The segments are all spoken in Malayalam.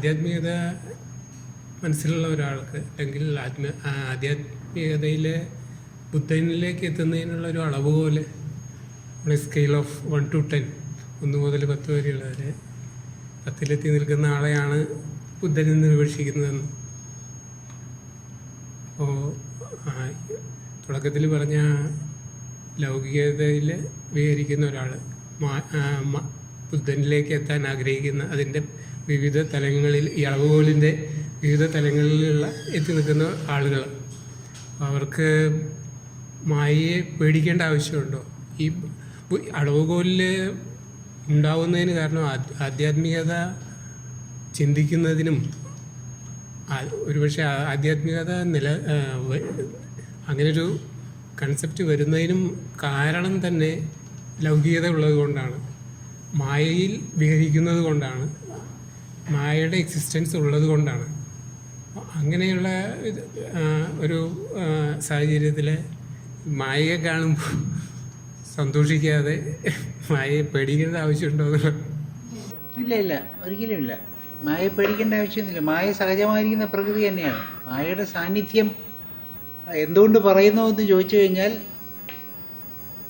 ആധ്യാത്മികത മനസ്സിലുള്ള ഒരാൾക്ക് അല്ലെങ്കിൽ ആത്മ ആധ്യാത്മികതയിലെ ബുദ്ധനിലേക്ക് എത്തുന്നതിനുള്ള ഒരു അളവ് പോലെ നമ്മുടെ scale of one two ten ഒന്ന് മുതൽ പത്ത് വരെയുള്ളവരെ പത്തിലെത്തി നിൽക്കുന്ന ആളെയാണ് ബുദ്ധനിൽ നിന്ന് വിവക്ഷിക്കുന്നതെന്ന്. അപ്പോൾ തുടക്കത്തിൽ പറഞ്ഞ ലൗകികതയിൽ വിഹരിക്കുന്ന ഒരാൾ ബുദ്ധനിലേക്ക് എത്താൻ ആഗ്രഹിക്കുന്ന അതിന്റെ വിവിധ തലങ്ങളിൽ ഈ അളവുകോലിന്റെ വിവിധ തലങ്ങളിലുള്ള എത്തി നിൽക്കുന്ന ആളുകൾ അവർക്ക് മായയെ പേടിക്കേണ്ട ആവശ്യമുണ്ടോ? ഈ അളവുകോലിൽ ഉണ്ടാവുന്നതിന് കാരണം ആധ്യ- ആധ്യാത്മികത ചിന്തിക്കുന്നതിനും ഒരുപക്ഷെ ആധ്യാത്മികത നില അങ്ങനൊരു കൺസെപ്റ്റ് വരുന്നതിനും കാരണം തന്നെ ലൗകികത ഉള്ളത് കൊണ്ടാണ്. മായയിൽ വിഹരിക്കുന്നത് കൊണ്ടാണ് മായയുടെ എക്സിസ്റ്റൻസ് ഉള്ളത് കൊണ്ടാണ്. അങ്ങനെയുള്ള ഒരു സാഹചര്യത്തിൽ മായയെ കാണുമ്പോൾ സന്തോഷിക്കാതെ മായയെ പേടിക്കേണ്ട ആവശ്യമുണ്ടോ? ഇല്ല ഇല്ല. ഒരിക്കലും ഇല്ല. മായയെ പേടിക്കേണ്ട ആവശ്യമൊന്നുമില്ല. മായ സഹജമായിരിക്കുന്ന പ്രകൃതി തന്നെയാണ്. മായയുടെ സാന്നിധ്യം എന്തുകൊണ്ട് പറയുന്നു എന്ന് ചോദിച്ചു കഴിഞ്ഞാൽ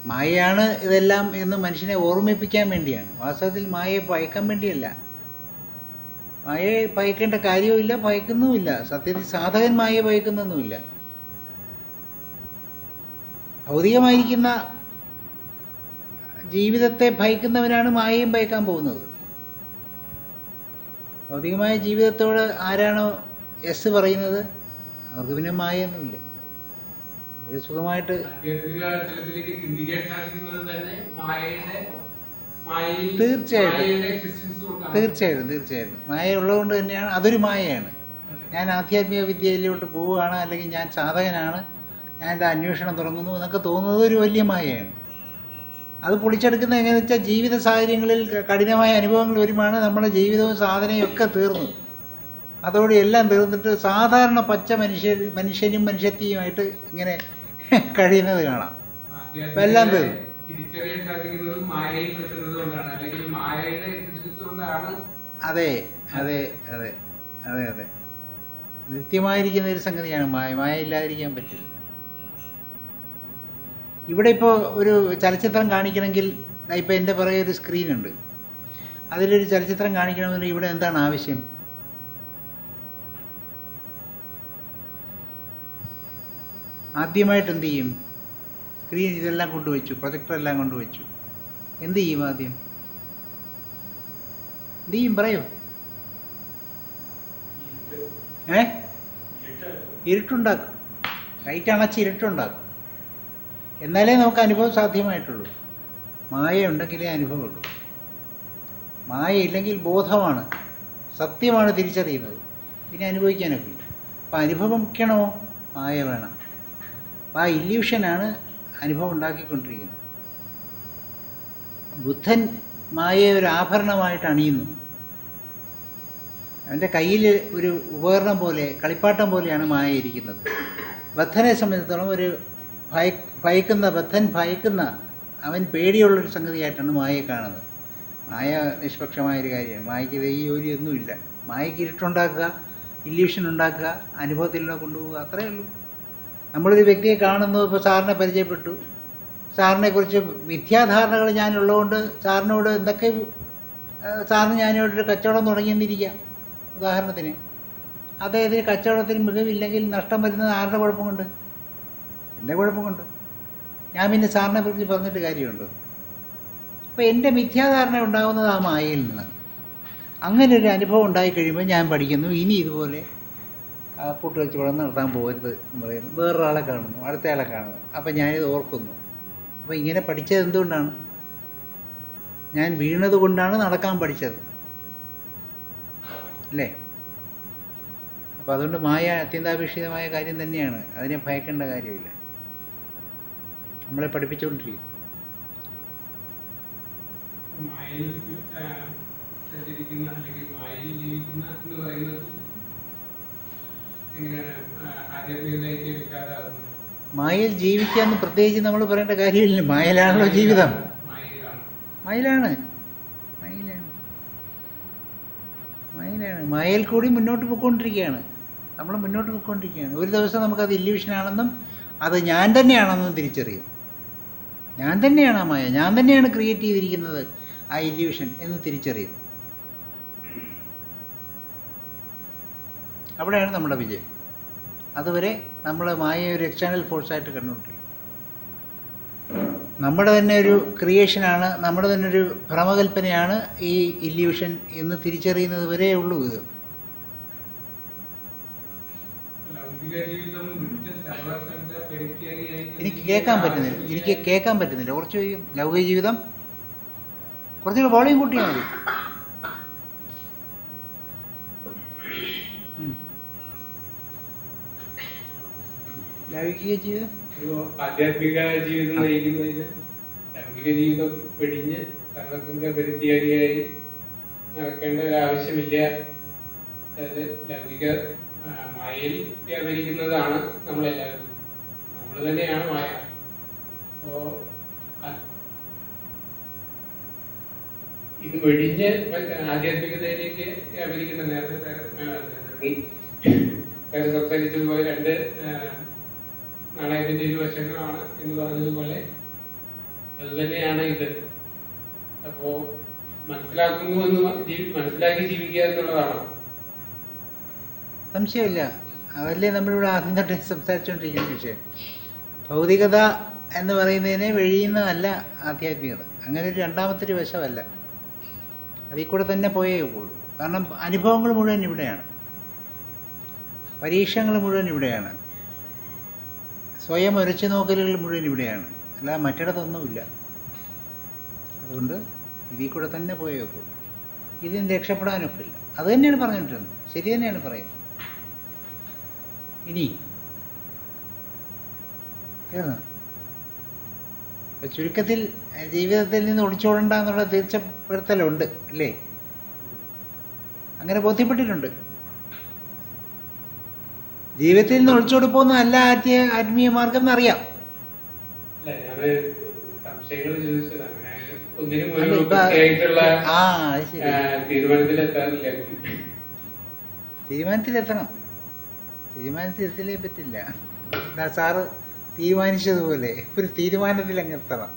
മായയാണ് ഇതെല്ലാം എന്ന് മനുഷ്യനെ ഓർമ്മിപ്പിക്കാൻ വേണ്ടിയാണ്. വാസ്തവത്തിൽ മായയെ ഭയക്കാൻ വേണ്ടിയല്ല. മായയെ ഭയക്കേണ്ട കാര്യവുമില്ല ഭയക്കുന്നുമില്ല സത്യത്തിൽ സാധകൻ മായയെ ഭയക്കുന്നൊന്നുമില്ല ഭൗതികമായിരിക്കുന്ന ജീവിതത്തെ ഭയക്കുന്നവനാണ് മായയും ഭയക്കാൻ പോകുന്നത്. ഭൗതികമായ ജീവിതത്തോട് ആരാണോ എസ് പറയുന്നത്? അവർക്ക് പിന്നെ മായൊന്നുമില്ല സുഖമായിട്ട് ചിന്തിക്കാൻ സാധിക്കുന്നത് തന്നെ മായയുടെ തീർച്ചയായിട്ടും. തീർച്ചയായിട്ടും തീർച്ചയായിട്ടും. മായ ഉള്ളതുകൊണ്ട് തന്നെയാണ് അതൊരു മായയാണ്. ഞാൻ ആധ്യാത്മിക വിദ്യയിലോട്ട് പോവുകയാണ് അല്ലെങ്കിൽ ഞാൻ സാധകനാണ് ഞാൻ എന്റെ അന്വേഷണം തുടങ്ങുന്നു എന്നൊക്കെ തോന്നുന്നത് ഒരു വലിയ മായയാണ്. അത് പൊളിച്ചെടുക്കുന്ന എങ്ങനെയാണെന്ന് വെച്ചാൽ ജീവിത സാഹചര്യങ്ങളിൽ കഠിനമായ അനുഭവങ്ങൾ വരുമാണ് നമ്മുടെ ജീവിതവും സാധനയും ഒക്കെ തീർന്നു അതോടെ എല്ലാം തീർന്നിട്ട് സാധാരണ പച്ച മനുഷ്യ മനുഷ്യനും മനുഷ്യത്തെയുമായിട്ട് ഇങ്ങനെ കഴിയുന്നത് കാണാം. എല്ലാം തീർന്നു. തിരിച്ചറിയാൻ സാധിക്കുന്നത് മായയിൽ നിൽക്കുന്നത് കൊണ്ടാണ്. അല്ലെങ്കിൽ മായയുടെ എക്സിസ്റ്റൻസ് കൊണ്ടാണ് അതെ അതെ അതെ അതെ അതെ. നിത്യമായിരിക്കുന്ന ഒരു സംഗതിയാണ് മായ. മായ ഇല്ലാതിരിക്കാൻ പറ്റില്ല. ഇവിടെ ഇപ്പോൾ ഒരു ചലച്ചിത്രം കാണിക്കണമെങ്കിൽ ഇപ്പോൾ എന്റെ പുറകെ ഒരു സ്ക്രീനുണ്ട് അതിലൊരു ചലച്ചിത്രം കാണിക്കണമെന്നുണ്ടെങ്കിൽ ഇവിടെ എന്താണ് ആവശ്യം? ആദ്യമായിട്ട് എന്ത് ചെയ്യും? സ്ക്രീൻ ഇതെല്ലാം കൊണ്ടുവച്ചു പ്രൊജക്ടർ എല്ലാം കൊണ്ടുവച്ചു. എന്ത് ചെയ്യും ആദ്യം? എന്ത് ചെയ്യും? പറയൂ. ഏ? ഇരുട്ടുണ്ടാക്കും. ലൈറ്റ് അണച്ച് ഇരുട്ടുണ്ടാക്കും. എന്നാലേ നമുക്ക് അനുഭവം സാധ്യമായിട്ടുള്ളൂ. മായ ഉണ്ടെങ്കിലേ അനുഭവമുള്ളൂ. മായ ഇല്ലെങ്കിൽ ബോധമാണ്. സത്യമാണ് തിരിച്ചറിയുന്നത്. പിന്നെ അനുഭവിക്കാനൊക്കെ ഇല്ല അപ്പം അനുഭവിക്കണോ? മായ വേണം. അപ്പം ആ ഇല്യൂഷനാണ് അനുഭവം ഉണ്ടാക്കിക്കൊണ്ടിരിക്കുന്നത് ബുദ്ധൻ മായയെ ഒരു ആഭരണമായിട്ട് അണിയുന്നു. അവന്റെ കയ്യിൽ ഒരു ഉപകരണം പോലെ കളിപ്പാട്ടം പോലെയാണ് മായ ഇരിക്കുന്നത്. ബദ്ധനെ സംബന്ധിച്ചിടത്തോളം ഒരു ഭയ ഭയക്കുന്ന ബദ്ധൻ ഭയക്കുന്ന അവൻ പേടിയുള്ളൊരു സംഗതിയായിട്ടാണ് മായയെ കാണുന്നത്. മായ നിഷ്പക്ഷമായൊരു കാര്യമാണ്. മായയ്ക്ക് ഈ ജോലിയൊന്നുമില്ല. മായയ്ക്ക് ഇരുട്ടുണ്ടാക്കുക ഇല്യൂഷൻ ഉണ്ടാക്കുക അനുഭവത്തിലൂടെ കൊണ്ടുപോകുക അത്രയേ ഉള്ളൂ. നമ്മളൊരു വ്യക്തിയെ കാണുന്നു ഇപ്പോൾ സാറിനെ പരിചയപ്പെട്ടു. സാറിനെക്കുറിച്ച് മിഥ്യാധാരണകൾ ഞാനുള്ളതുകൊണ്ട് സാറിനോട് എന്തൊക്കെ സാറിന് ഞാനോടൊരു കച്ചവടം തുടങ്ങിയെന്നിരിക്കാം. ഉദാഹരണത്തിന് അദ്ദേഹത്തിന് കച്ചവടത്തിന് മികവില്ലെങ്കിൽ നഷ്ടം വരുന്നത് ആരുടെ കുഴപ്പം കൊണ്ട് എന്റെ കുഴപ്പം കൊണ്ട് ഞാൻ പിന്നെ സാറിനെ കുറിച്ച് പറഞ്ഞിട്ട് കാര്യമുണ്ടോ? അപ്പോൾ എന്റെ മിഥ്യാധാരണ ഉണ്ടാകുന്നത് ആ മായയിൽ നിന്ന്. അങ്ങനെ ഒരു അനുഭവം ഉണ്ടായിക്കഴിയുമ്പോൾ ഞാൻ പഠിക്കുന്നു. ഇനി ഇതുപോലെ ആ വെച്ച് കച്ചവടം നടത്താൻ പോകരുത് എന്ന് പറയുന്നു. വേറൊരാളെ കാണുന്നു അടുത്തയാളെ കാണുന്നു. അപ്പം ഞാനിത് ഓർക്കുന്നു. അപ്പോൾ ഇങ്ങനെ പഠിച്ചത് എന്തുകൊണ്ടാണ്? ഞാൻ വീണത് കൊണ്ടാണ് നടക്കാൻ പഠിച്ചത്. അല്ലേ? അപ്പോൾ അതുകൊണ്ട് മായ അത്യന്താപേക്ഷിതമായ കാര്യം തന്നെയാണ്. അതിനെ ഭയക്കേണ്ട കാര്യമില്ല. നമ്മളെ പഠിപ്പിച്ചുകൊണ്ടിരിക്കും മായയിൽ സഞ്ചരിക്കുന്ന അല്ലെങ്കിൽ മായയിൽ ജീവിക്കുന്ന എന്ന് പറയുന്നത് വിൽക്കാതാകുന്നത് മായയിൽ ജീവിക്കാന്ന് പ്രത്യേകിച്ച് നമ്മൾ പറയേണ്ട കാര്യമില്ല. മായയിലാണല്ലോ ജീവിതം. മായയിലാണ്. മയിലാണ്. മയിലാണ് മയിലാണ് മായയിൽ കൂടി മുന്നോട്ട് പോയിക്കൊണ്ടിരിക്കുകയാണ്. നമ്മൾ മുന്നോട്ട് പോയിക്കൊണ്ടിരിക്കുകയാണ്. ഒരു ദിവസം നമുക്കത് ഇല്യൂഷനാണെന്നും അത് ഞാൻ തന്നെയാണെന്നും തിരിച്ചറിയും. ഞാൻ തന്നെയാണ് ആ മായ. ഞാൻ തന്നെയാണ് ക്രിയേറ്റ് ചെയ്തിരിക്കുന്നത് ആ ഇല്യൂഷൻ എന്ന് തിരിച്ചറിയും. അവിടെയാണ് നമ്മുടെ വിജയം. അതുവരെ നമ്മൾ മായ ഒരു എക്സ്റ്റേണൽ ഫോഴ്സായിട്ട് കണ്ടുകൊണ്ടിരിക്കും നമ്മുടെ തന്നെ ഒരു ക്രിയേഷനാണ് നമ്മുടെ തന്നെ ഒരു ഭ്രമകൽപ്പനയാണ് ഈ ഇല്യൂഷൻ എന്ന് തിരിച്ചറിയുന്നത് വരെ ഉള്ളൂ ഇത്. എനിക്ക് കേൾക്കാൻ പറ്റുന്നില്ല. എനിക്ക് കേൾക്കാൻ പറ്റുന്നില്ല. കുറച്ച് കഴിയും ലൗകിക ജീവിതം. കുറച്ചുകൂടി വോളിയം കൂട്ടിയാൽ മതി. ലൗകിക ജീവിതം? ആധ്യാത്മിക ജീവിതം നയിക്കുന്നതിന് ലൗകിക ജീവിതം വെടിഞ്ഞ് സർവസംഘ നടക്കേണ്ട ഒരു ആവശ്യമില്ല അതായത് ലൗകിക മായയിൽ വ്യാപരിക്കുന്നതാണ് നമ്മളെല്ലാവരും. നമ്മൾ തന്നെയാണ് മായ. അപ്പോ ഇത് വെടിഞ്ഞ് ആധ്യാത്മികതയിലേക്ക് വ്യാപരിക്കുന്ന നേരത്തെ സംസാരിച്ചതുപോലെ രണ്ട് ആ, നാണയത്തിന്റെ ഇരു വശങ്ങളാണ് എന്ന് പറഞ്ഞതുപോലെ അത് തന്നെയാണ് ഇത്. അപ്പോൾ മനസ്സിലാക്കുന്നു എന്ന് മനസ്സിലാക്കി ജീവിക്കുക എന്നുള്ളതാണ്. സംശയമില്ല. അതല്ലേ നമ്മളിവിടെ ആദ്യം തൊട്ട് സംസാരിച്ചുകൊണ്ടിരിക്കുന്ന വിഷയം. ഭൗതികത എന്ന് പറയുന്നതിനെ വെഴിയുന്നതല്ല ആധ്യാത്മികത. അങ്ങനെ ഒരു രണ്ടാമത്തെ ഒരു വശമല്ല. അതിൽ കൂടെ തന്നെ പോയേ ഉള്ളൂ. കാരണം അനുഭവങ്ങൾ മുഴുവൻ ഇവിടെയാണ്. പരീക്ഷങ്ങൾ മുഴുവൻ ഇവിടെയാണ്. സ്വയം ഒരച്ചു നോക്കലുകൾ മുഴുവൻ ഇവിടെയാണ്. അല്ലാതെ മറ്റിടത്തൊന്നുമില്ല. അതുകൊണ്ട് ഇതിൽ കൂടെ തന്നെ പോയേ ഉള്ളൂ. ഇതിന് രക്ഷപ്പെടാനൊക്കില്ല. അത് തന്നെയാണ് പറഞ്ഞുകൊണ്ടിരുന്നത് ശരി തന്നെയാണ് പറയുന്നത്. ഇനി ചുരുക്കത്തിൽ ജീവിതത്തിൽ നിന്ന് ഒളിച്ചോടണ്ട എന്നുള്ള തീർച്ചപ്പെടുത്തലുണ്ട് അല്ലേ? അങ്ങനെ ബോധ്യപ്പെട്ടിട്ടുണ്ട്. ജീവിതത്തിൽ നിന്ന് ഒളിച്ചു പോകുന്ന അല്ല ആദ്യ ആത്മീയ മാർഗം എന്നറിയാം തീരുമാനത്തിലെത്തണം. തീരുമാനത്തിലെത്തില്ലേ പറ്റില്ല. സാറ് തീരുമാനിച്ചതുപോലെ ഒരു തീരുമാനത്തിൽ അങ്ങ് എത്തണം.